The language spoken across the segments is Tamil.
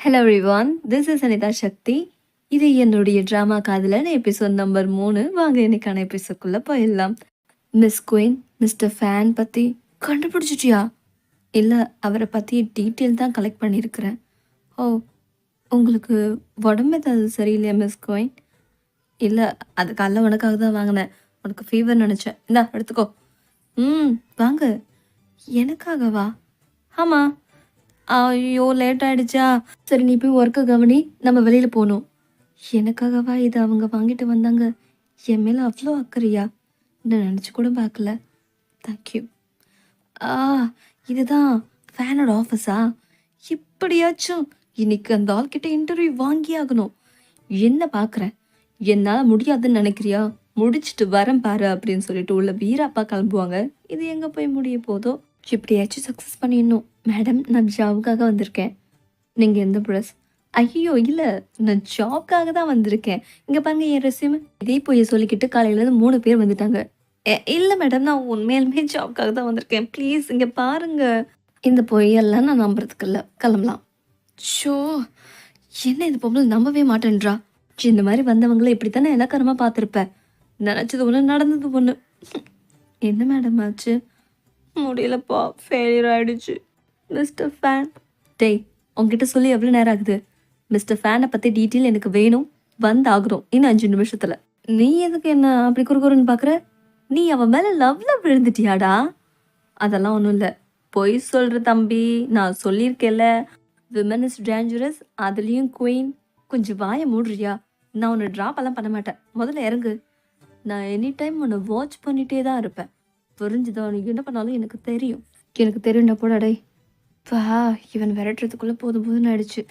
Hello Rivaan this is Anitha Shakthi இது என்னுடைய ட்ராமா காதலன் எபிசோட் நம்பர் மூணு. வாங்க இன்னைக்கான எபிசோட்குள்ளே போயிடலாம். மிஸ் குயின் மிஸ்டர் ஃபேன் பற்றி கண்டுபிடிச்சிட்டியா? இல்லை அவரை பற்றி டீட்டெயில் தான் கலெக்ட் பண்ணியிருக்கிறேன். ஓ உங்களுக்கு உடம்பு ஏதாவது சரியில்லையா மிஸ் குயின் இல்லை அது காலைல உனக்காக தான் வாங்கினேன். உனக்கு ஃபீவர் நினச்சேன். இந்தா எடுத்துக்கோ. ம் வாங்க. எனக்காகவா? ஆமாம் ஐயோ லேட் ஆயிடுச்சா. சரி நீ போய் ஒர்க்கை கவனி நம்ம வெளியில் போகணும். எனக்காகவா இது அவங்க வாங்கிட்டு வந்தாங்க? என் மேலே அவ்வளோ அக்கறையா? நான் நினச்சி கூட பார்க்கல. தேங்க்யூ ஆ இதுதான் ஃபேனோட ஆஃபீஸா இப்படியாச்சும் இன்னைக்கு அந்த ஆள்கிட்ட இன்டர்வியூ வாங்கி ஆகணும். என்ன பார்க்குறேன் என்னால் முடியாதுன்னு நினைக்கிறியா? முடிச்சுட்டு வரேன் பாரு அப்படின்னு சொல்லிட்டு உள்ள வீராப்பா கிளம்புவாங்க. இது எங்கே போய் முடிய போதோ? எப்படியாச்சும் சக்ஸஸ் பண்ணிடணும். மேடம் நான் ஜாபுக்காக வந்திருக்கேன். நீங்கள் எந்த ப்ளஸ் ஐயோ இல்லை. நான் ஜாப்க்காக தான் வந்திருக்கேன். இங்கே பாருங்க என் ரெசியூம் இதே போய் சொல்லிக்கிட்டு காலையிலேருந்து மூணு பேர் வந்துட்டாங்க. இல்லை மேடம் நான் உண்மையிலுமே ஜாப்க்காக தான் வந்திருக்கேன். ப்ளீஸ் இங்கே பாருங்க. இந்த பொய்யெல்லாம் நான் நம்புறதுக்கு இல்லை. கிளம்பலாம். ஷோ என்ன இது பொம்பளை? நம்பவே மாட்டேன்றா. இந்த மாதிரி வந்தவங்கள இப்படி தானே இலக்கரமாக பார்த்துருப்பேன் நினச்சது ஒன்று நடந்தது ஒன்று என்ன மேடம் ஆச்சு? முடியலப்பா. ஃபெயிலியர் ஆயிடுச்சு. மிஸ்டர் ஃபேன் டேய் உங்ககிட்ட சொல்லி எவ்வளோ நேரம் ஆகுது? மிஸ்டர் ஃபேனை பற்றி டீட்டெயில் எனக்கு வேணும். வந்து ஆகுறோம் இன்னும் அஞ்சு நிமிஷத்தில். நீ எதுக்கு என்ன அப்படி குறுகுறுன்னு பார்க்குற நீ அவன் மேலே லவ்ல விழுந்துட்டியாடா அதெல்லாம் ஒன்றும் இல்லை. பொய் சொல்கிற தம்பி நான் சொல்லியிருக்கேன்ல. விமன் இஸ் டேஞ்சரஸ் அதுலேயும் குயின் கொஞ்சம் வாயை மூடுறியா? நான் உன்னை ட்ராப் எல்லாம் பண்ண மாட்டேன். முதல்ல இறங்கு. நான் எனி டைம் உன்னை வாட்ச் பண்ணிகிட்டே தான் இருப்பேன். புரிஞ்சுதோ நீ என்ன பண்ணாலும் எனக்கு தெரியும். எனக்கு தெரியும்டா போடாடே பா இவன் விரட்டுறதுக்குள்ளே போதும் போதுன்னு ஆயிடுச்சு.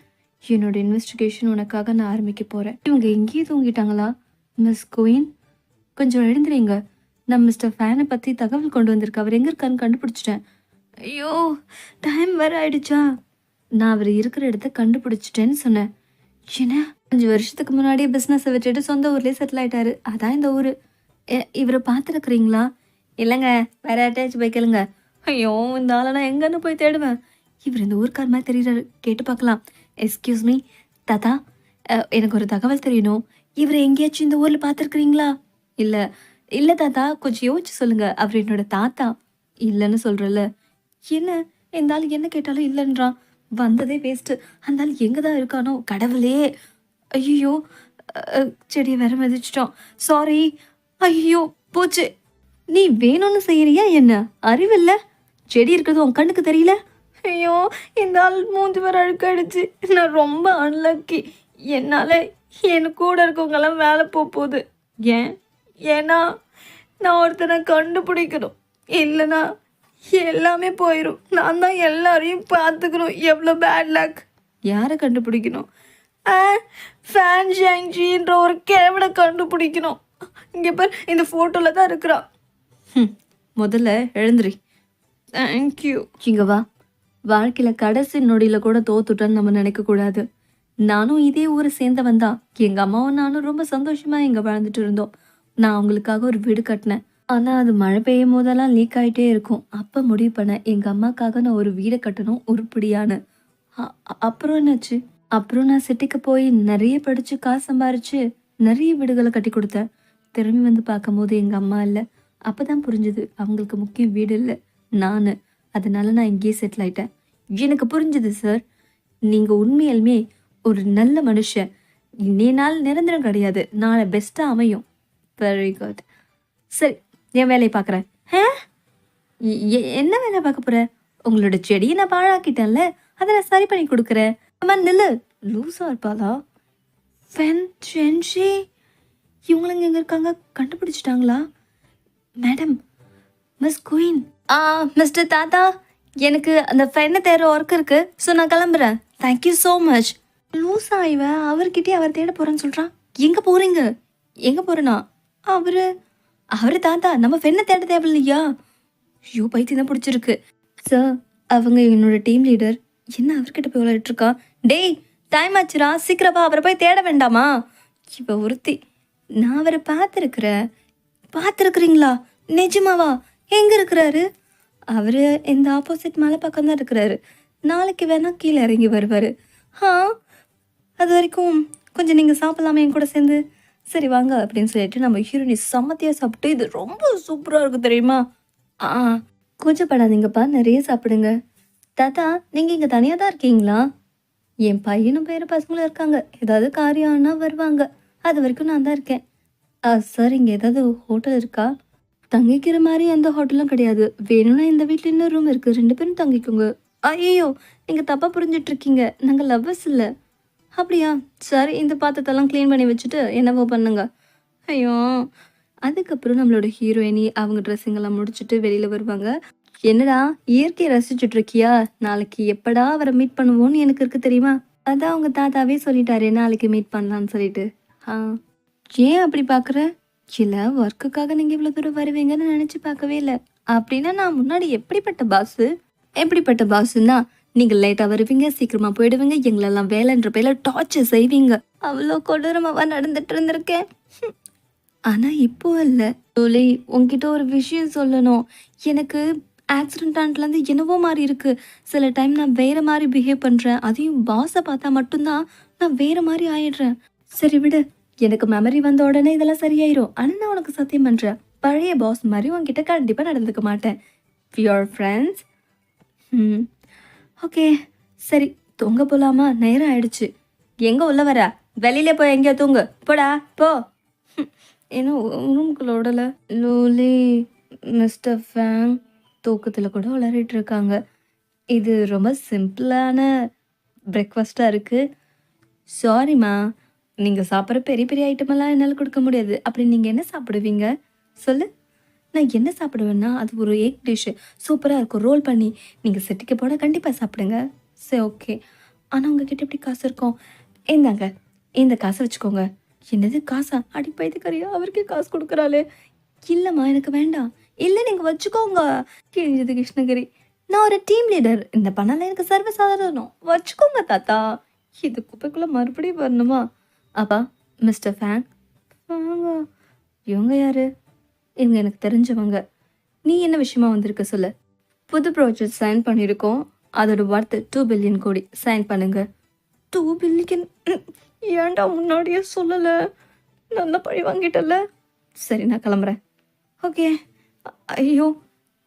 என்னோட இன்வெஸ்டிகேஷன் உனக்காக நான் ஆரம்பிக்க போகிறேன் இவங்க எங்கேயே தூங்கிட்டாங்களா? மிஸ் குயின் கொஞ்சம் எழுந்துறீங்க நான் மிஸ்டர் ஃபேனை பற்றி தகவல் கொண்டு வந்திருக்க. அவர் எங்கே இருக்கான்னு கண்டுபிடிச்சிட்டேன். ஐயோ டைம் வேற ஆயிடுச்சா? நான் அவர் இருக்கிற இடத்த கண்டுபிடிச்சிட்டேன்னு சொன்னேன். என்ன? அஞ்சு வருஷத்துக்கு முன்னாடியே பிஸ்னஸை விட்டுட்டு சொந்த ஊர்லேயே செட்டில் ஆயிட்டாரு. அதான் இந்த ஊர். இவரை பார்த்துருக்குறீங்களா? இல்லைங்க வேற யார்ட்டாச்சும் போய் கேளுங்க. ஐயோ இந்த ஆளை நான் எங்கன்னு போய் தேடுவேன்? இவர் இந்த ஊருக்கார் மாதிரி தெரியுறாரு. கேட்டு பார்க்கலாம். எஸ்கியூஸ் மீ தாத்தா எனக்கு ஒரு தகவல் தெரியணும். இவரை எங்கேயாச்சும் இந்த ஊரில் பார்த்துருக்குறீங்களா? இல்லை இல்லை தாத்தா கொஞ்சம் யோசிச்சு சொல்லுங்கள் அவர் என்னோட தாத்தா. இல்லைன்னு சொல்கிறல்ல என்ன? இந்த ஆள் என்ன கேட்டாலும் இல்லைன்றான். வந்ததே வேஸ்ட்டு அந்த ஆள் எங்கே தான் இருக்கானோ? கடவுளே. ஐயோ செடியை வேற மிதிச்சிட்டோம் சாரி ஐயோ போச்சு. நீ வேணும்னு செய்யறியா என்ன? அறிவில்ல? செடி இருக்கிறது உன் கண்ணுக்கு தெரியல? ஐயோ இந்த ஆள் மூஞ்சி வர அழுக்காயிடுச்சு. நான் ரொம்ப அன்லக்கி என்னால் என் கூட இருக்கவங்கெல்லாம் வேலை போக போகுது. ஏன்? ஏன்னா நான் ஒருத்தனை கண்டுபிடிக்கணும். இல்லைன்னா எல்லாமே போயிடும் நான் தான் எல்லாரையும் பார்த்துக்கணும். எவ்வளோ பேட் லக் யாரை கண்டுபிடிக்கணும்? ஃபேன் ஷாங்ஜின்ற ஒரு கிழவனை கண்டுபிடிக்கணும். இங்கே பார் இந்த ஃபோட்டோவில் தான் இருக்கிறான். முதல்ல எழுந்துரி. தேங்க்யூ இங்க வா வாழ்க்கையில் கடைசி நொடியில் கூட தோத்துட்டேன்னு நம்ம நினைக்கக்கூடாது நானும் இதே ஊரை சேர்ந்தவன் தான் எங்கள் அம்மாவும் நானும் ரொம்ப சந்தோஷமாக இங்கே வாழ்ந்துட்டு இருந்தோம். நான் அவங்களுக்காக ஒரு வீடு கட்டினேன். ஆனால் அது மழை பெய்யும் போதெல்லாம் லீக் ஆகிட்டே இருக்கும். அப்போ முடிவு பண்ணேன் எங்கள் அம்மாக்காக நான் ஒரு வீடை கட்டணும் உருப்படியான. அப்புறம் என்னாச்சு? அப்புறம் நான் சிட்டிக்கு போய் நிறைய படித்து காசு சம்பாரிச்சு நிறைய வீடுகளை கட்டி கொடுத்தேன். திரும்பி வந்து பார்க்கும்போது எங்கள் அம்மா இல்லை. அப்போ தான் புரிஞ்சுது அவங்களுக்கு முக்கியம் வீடு இல்லை நான். அதனால நான் இங்கேயே செட்டில் ஆயிட்டேன். எனக்கு புரிஞ்சுது சார் நீங்கள் உண்மையிலுமே ஒரு நல்ல மனுஷன். இன்னே நாள் நிரந்தரம் கிடையாது. நாளை பெஸ்ட்டாக அமையும். வெரி குட் சரி என் வேலையை பார்க்குறேன். என்ன வேலை பார்க்க போற? உங்களோட செடியை நான் பாழாக்கிட்டேன்ல. அதை நான் சரி பண்ணி கொடுக்குறேன். அம்மா நில்லு. லூஸாக இருப்பாளா? ஃபென் ஜென்ஷி இவங்களுங்க எங்கே இருக்காங்க? கண்டுபிடிச்சிட்டாங்களா? மேடம் மிஸ் குயின் ஆ மிஸ்டர் தாத்தா எனக்கு அந்த ஃபென்னை தேடுற ஒர்க் இருக்கு. ஸோ நான் கிளம்புறேன். தேங்க்யூ ஸோ மச் லூஸா இவ அவர்கிட்டயே அவர் தேட போறேன்னு சொல்றான் எங்க போறீங்க? எங்க போறேனா? அவரு அவரு தாத்தா நம்ம ஃபென்னை தேட தேவையில்லையா? ஐயோ பைத்தியம் தான் பிடிச்சிருக்கு. சார் அவங்க என்னோட டீம் லீடர் என்ன அவர்கிட்ட போய் விளையாட்டு இருக்கா? டேய் டைம் ஆச்சுரா சீக்கிரமா அவரை போய் தேட வேண்டாமா? இப்போ ஒருத்தி. நான் அவரை பார்த்துருக்குறேன். பார்த்துருக்குறீங்களா? நிஜமாவா? எங்கே இருக்கிறாரு? அவர் இந்த ஆப்போசிட் மலை பக்கம் தான் இருக்கிறாரு. நாளைக்கு வேணால் கீழே இறங்கி வருவார். ஆ அது வரைக்கும் கொஞ்சம் நீங்கள் சாப்பிடலாமே என் கூட சேர்ந்து? சரி வாங்க அப்படின்னு சொல்லிட்டு நம்ம ஹீரோனி சமத்தியாக சாப்பிட்டு இது ரொம்ப சூப்பராக இருக்கும் தெரியுமா? ஆ கூச்சப்படாதீங்கப்பா நிறைய சாப்பிடுங்க. தாத்தா நீங்கள் இங்கே தனியாக தான் இருக்கீங்களா? என் பையனும் பேர பசங்களும் இருக்காங்க. ஏதாவது காரியம் ஆனால் வருவாங்க. அது வரைக்கும் நான் தான் இருக்கேன். சார் இங்கே ஏதாவது ஹோட்டல் இருக்கா? தங்கிக்கிற மாதிரி எந்த ஹோட்டலும் கிடையாது. வேணும்னா இந்த வீட்டில் இன்னொரு ரூம் இருக்குது ரெண்டு பேரும் தங்கிக்கோங்க. ஐயோ நீங்கள் தப்பாக புரிஞ்சிட்ருக்கீங்க. நாங்கள் லவ்வர்ஸ் இல்லை. அப்படியா? சரி இந்த பாத்திரத்தெல்லாம் க்ளீன் பண்ணி வச்சுட்டு என்னவோ பண்ணுங்க. ஐயோ. அதுக்கப்புறம் நம்மளோட ஹீரோயினி அவங்க ட்ரெஸ்ஸிங்கெல்லாம் முடிச்சுட்டு வெளியில் வருவாங்க. என்னடா இயற்கையை ரசிச்சுட்டு இருக்கியா நாளைக்கு எப்படா அவரை மீட் பண்ணுவோன்னு எனக்கு இருக்கு தெரியுமா? அதான் அவங்க தாத்தாவே சொல்லிட்டாரு நாளைக்கு மீட் பண்ணலான்னு சொல்லிட்டு. ஆ. ஏன் அப்படி பார்க்குற இல்லை ஒர்க்குக்காக நீங்கள் இவ்வளோ தூரம் வருவீங்கன்னு நினச்சி பார்க்கவே இல்லை. அப்படின்னா நான் முன்னாடி எப்படிப்பட்ட பாஸு எப்படிப்பட்ட பாஸுன்னா நீங்கள் லேட்டாக வருவீங்க சீக்கிரமாக போயிடுவீங்க எங்களெல்லாம் வேலைன்ற பேரில் டார்ச்சர் செய்வீங்க. அவ்வளோ கொடூரமாக நடந்துட்டு இருந்திருக்கேன். ஆனால் இப்போ இல்லை தோழி உங்ககிட்ட ஒரு விஷயம் சொல்லணும். எனக்கு ஆக்சிடென்ட் ஆனதுலேருந்து என்னவோ மாதிரி இருக்குது சில டைம் நான் வேறு மாதிரி பிஹேவ் பண்ணுறேன் அதையும் பாஸை பார்த்தா மட்டும்தான் நான் வேறு மாதிரி ஆயிடுறேன். சரி விடு. எனக்கு மெமரி வந்த உடனே இதெல்லாம் சரியாயிரும். ஆனா நான் உனக்கு சத்தியம் பண்ணுறேன் பழைய பாஸ் மாதிரி உன்கிட்ட கண்டிப்பா நடந்துக்க மாட்டேன். பியூர் ஃப்ரெண்ட்ஸ் ம். ஓகே சரி தூங்க போலாமா? நேரம் ஆயிடுச்சு. எங்க உள்ள வர? வெளியில போய் எங்கேயோ தூங்கு. போடா போ. ஏன்னா ரூம்குள்ள விடல லூலி மிஸ்டர் ஃபேங் தூக்கத்தில் கூட உளறிட்டு இருக்காங்க. இது ரொம்ப சிம்பிளான பிரேக்ஃபாஸ்ட்டாக இருக்குது சாரிம்மா நீங்கள் சாப்பிட்ற பெரிய பெரிய ஐட்டமெல்லாம் என்னால் கொடுக்க முடியாது. அப்படி நீங்கள் என்ன சாப்பிடுவீங்க? சொல்லு. நான் என்ன சாப்பிடுவேன்னா அது ஒரு எக் டிஷ்ஷு சூப்பராக இருக்கும். ரோல் பண்ணி நீங்கள் செட்டிக்க போட கண்டிப்பாக சாப்பிடுங்க. சரி ஓகே ஆனால் உங்ககிட்ட எப்படி காசு இருக்கும்? இந்தாங்க. இந்த காசை வச்சுக்கோங்க. என்னது காசா? அடி பைத்துக்கறியா அவருக்கே காசு கொடுக்குறாளே. இல்லைம்மா எனக்கு வேண்டாம். இல்லை நீங்கள் வச்சுக்கோங்க. கிழிஞ்சது கிருஷ்ணகிரி. நான் ஒரு டீம் லீடர் இந்த பணம்லாம் எனக்கு சர்வ சாதாரணம் வச்சுக்கோங்க தாத்தா. இது குப்பைக்குள்ளே மறுபடியும் வரணுமா? அப்பா மிஸ்டர் ஃபேங் இவங்க யாரு? இவங்க எனக்கு தெரிஞ்சவங்க. நீ என்ன விஷயமா வந்திருக்க சொல்லு. புது ப்ராஜெக்ட் சைன் பண்ணியிருக்கோம் அதோட ஒர்த்து டூ பில்லியன் கோடி. சைன் பண்ணுங்க. டூ பில்லியன் ஏன்டா முன்னாடியே சொல்லலை? நல்ல பழி வாங்கிட்டல? சரி நான் கிளம்புறேன். ஓகே. ஐயோ.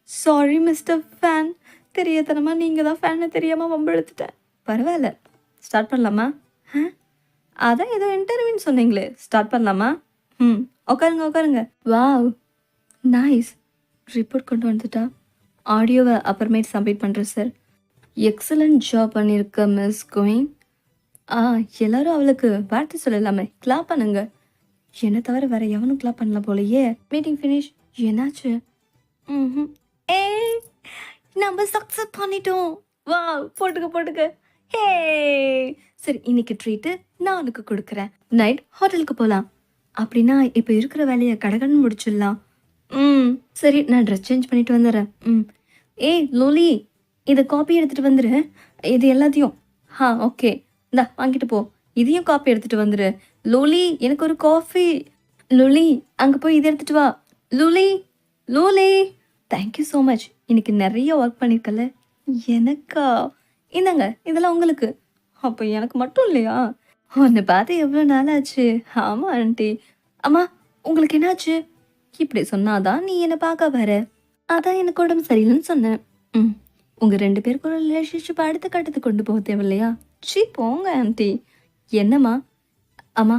சாரி மிஸ்டர் ஃபேன் தெரியத்தனமா நீங்கள் தான் ஃபேனை தெரியாமல் வம்பெழுத்துட்டேன். பரவாயில்ல. ஸ்டார்ட் பண்ணலாமா? ஆ அதான் ஏதோ இன்டர்வியூன்னு சொன்னீங்களே. ஸ்டார்ட் பண்ணலாமா? ம் உட்காருங்க உட்காருங்க வாவ் நைஸ் ரிப்போர்ட் கொண்டு வந்துட்டா. ஆடியோவை அப்புறமேட்டு சப்மிட் பண்ணுறேன் சார் எக்ஸலண்ட் ஜாப் பண்ணியிருக்க மிஸ் கோயிங் ஆ எல்லாரும் அவளுக்கு வார்த்தை சொல்லலாமே. கிளாப் பண்ணுங்க. என்னை தவிர வேற எவனும் கிளாப் பண்ணல போலயே. மீட்டிங் ஃபினிஷ் என்னாச்சு? ம் ஏ நம்ம சக்ஸஸ் பண்ணிட்டோம். வா போட்டுக்க போட்டுக்க. ஹே சரி இன்னைக்கு ட்ரீட்டு நான் உனக்கு கொடுக்குறேன். நைட் ஹோட்டலுக்கு போகலாம் அப்படின்னா இப்போ இருக்கிற வேலையை கடகடன் முடிச்சிடலாம். ம் சரி நான் ட்ரெஸ் சேஞ்ச் பண்ணிட்டு வந்துடுறேன். ம். ஏய் லோலி இதை காப்பி எடுத்துகிட்டு வந்துரு. இது எல்லாத்தையும். ஆ ஓகே இந்தா வாங்கிட்டு போ. இதையும் காப்பி எடுத்துகிட்டு வந்துரு. லோலி எனக்கு ஒரு காஃபி லோலி அங்கே போய் இதை எடுத்துகிட்டு வா. லூலி லூலி. தேங்க்யூ ஸோ மச் இன்னைக்கு நிறைய ஒர்க் பண்ணியிருக்கல எனக்கா? இந்தாங்க இதெல்லாம் உங்களுக்கு. அப்போ எனக்கு மட்டும் இல்லையா? உன்னை பார்த்து எவ்வளோ நாள் ஆச்சு ஆமாம் ஆண்டி. அம்மா உங்களுக்கு என்னாச்சு? இப்படி சொன்னாதான் நீ என்னை பார்க்க வர. அதான் எனக்கு உடம்பு சரியில்லைன்னு சொன்னேன். ம் உங்கள் ரெண்டு பேருக்கும் ரிலேஷன்ஷிப் அடுத்த கட்டத்துக்கு கொண்டு போக தேவையில்லையா? சீ போங்க ஆண்டி. என்னம்மா? அம்மா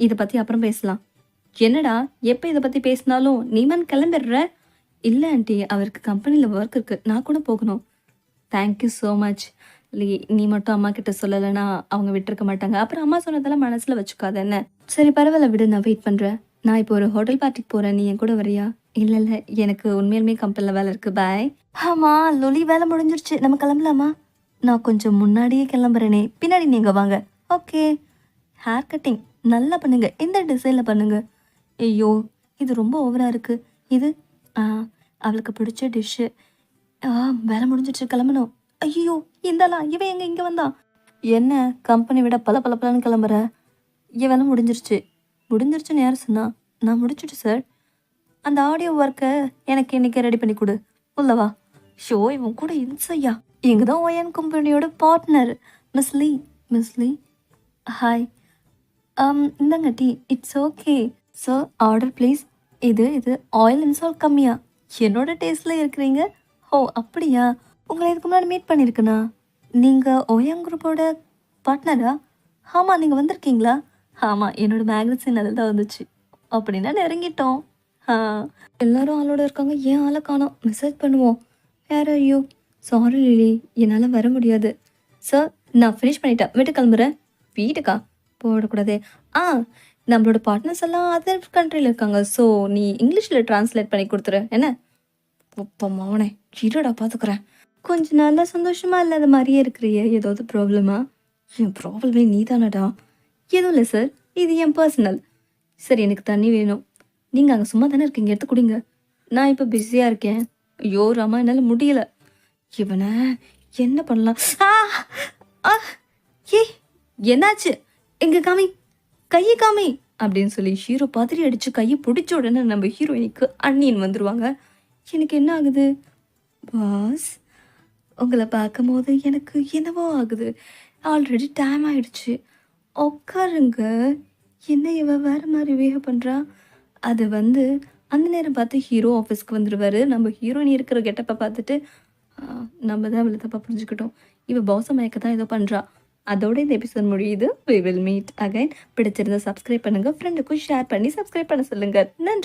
இதை பற்றி அப்புறம் பேசலாம். என்னடா எப்போ இதை பற்றி பேசினாலும் நீமன் கிளம்பிடுற? இல்லை ஆண்டி அவருக்கு கம்பெனியில் ஒர்க் இருக்கு. நான் கூட போகணும். தேங்க்யூ ஸோ மச் நீ மட்டும் அம்மா கிட்ட சொல்லலைன்னா அவங்க விட்டுருக்க மாட்டாங்க. அப்புறம் அம்மா சொன்னதெல்லாம் மனசில் வச்சுக்காத என்ன? சரி பரவாயில்ல விடு நான் வெயிட் பண்ணுறேன் நான் இப்போ ஒரு ஹோட்டல் பார்ட்டிக்கு போகிறேன் நீ என் கூட வரியா? இல்லை இல்லை எனக்கு உண்மையிலுமே கம்பெனியில் வேலை இருக்குது பாய் ஆமாம் லொலி வேலை முடிஞ்சிருச்சு. நம்ம கிளம்பலாமா? நான் கொஞ்சம் முன்னாடியே கிளம்புறேனே. பின்னாடி நீங்கள் வாங்க. ஓகே ஹேர் கட்டிங் நல்லா பண்ணுங்க. எந்த டிசைனில் பண்ணுங்க. ஐயோ இது ரொம்ப ஓவராக இருக்கு. இது ஆ அவளுக்கு பிடிச்ச டிஷ்ஷு வேலை முடிஞ்சிடுச்சு கிளம்பணும். ஐயோ இந்தாலாம் இவன் எங்க இங்கே வந்தான்? என்ன கம்பெனி விட பல பல பலன்னு கிளம்புற? இவெல்லாம் வேலை முடிஞ்சிருச்சு. முடிஞ்சிருச்சுன்னு யார் சொன்னா நான் முடிச்சுட்டு சார் அந்த ஆடியோ ஒர்க்கை எனக்கு இன்னைக்கு ரெடி பண்ணி கொடு. உள்ளவா ஷோ இவன் கூட இன்சையா இங்கே தான் ஒயன் கம்பெனியோட partner Miss Lee Miss Lee hi இந்தாங்க tea it's okay sir order please இது இது ஆயில் இன்சால்ட் கம்மியா? என்னோட டேஸ்ட்டில் இருக்கிறீங்க? ஓ அப்படியா? உங்களை இதுக்கு முன்னாடி மீட் பண்ணியிருக்கேனா நீங்கள் ஓயாங் குரூப்போட பார்ட்னரா ஆமாம் நீங்கள் வந்திருக்கீங்களா? ஆமாம் என்னோடய மேக்னசின் அதில் தான் வந்துச்சு. அப்படின்னா நெருங்கிட்டோம். ஆ. எல்லாரும் ஆளோட இருக்காங்க. ஏன் ஆளை காணோம்? மெசேஜ் பண்ணுவோம். வேற ஐயோ சாரி லிலி என்னால் வர முடியாது. சார் நான் ஃபினிஷ் பண்ணிட்டேன். வீட்டு கிளம்புறேன். வீட்டுக்கா? போடக்கூடாதே. ஆ நம்மளோட பார்ட்னர்ஸ் எல்லாம் அதர் கண்ட்ரியில் இருக்காங்க. ஸோ நீ இங்கிலீஷில் ட்ரான்ஸ்லேட் பண்ணி கொடுத்துரு. என்ன? இப்போ மவனே. இருடா பார்த்துக்குறேன் கொஞ்ச நாளாக சந்தோஷமா இல்லாத மாதிரியே இருக்கிறியே ஏதாவது ப்ராப்ளமா என் ப்ராப்ளமே நீ தானடா எதுவும் இல்லை சார் இது என் பர்சனல் சரி எனக்கு தண்ணி வேணும். நீங்கள் அங்கே சும்மா தானே இருக்கீங்க? எடுத்து குடிங்க. நான் இப்போ பிஸியாக இருக்கேன். ஐயோ ராமா என்னால் முடியலை. இவனை என்ன பண்ணலாம்? ஆ ஆ ஏய் என்னாச்சு? எங்க காமி கையை காமி! அப்படின்னு சொல்லி ஹீரோ பதறி அடித்து கையை பிடிச்ச உடனே நம்ம ஹீரோயினுக்கு அண்ணியன் வந்துடுவாங்க எனக்கு என்ன ஆகுது? பாஸ் உங்களை பார்க்கும் போது எனக்கு என்னவோ ஆகுது. ஆல்ரெடி டைம் ஆயிடுச்சு. உட்காருங்க. என்ன இவ வேறு மாதிரி பிஹேவ் பண்ணுறா அது வந்து அந்த நேரம் பார்த்து ஹீரோ ஆஃபீஸ்க்கு வந்துடுவார் நம்ம ஹீரோயின் இருக்கிற கெட்டப்பை பார்த்துட்டு நம்ம தான் இவ்வளோ தப்பாக புரிஞ்சுக்கிட்டோம். இவள் பாச மயக்க தான் ஏதோ பண்ணுறா அதோட இந்த எபிசோட் முடியுது. வி வில் மீட் அகைன் பிடிச்சிருந்தா சப்ஸ்கிரைப் பண்ணுங்கள் ஃப்ரெண்டுக்கும் ஷேர் பண்ணி சப்ஸ்கிரைப் பண்ண சொல்லுங்கள் நன்றி.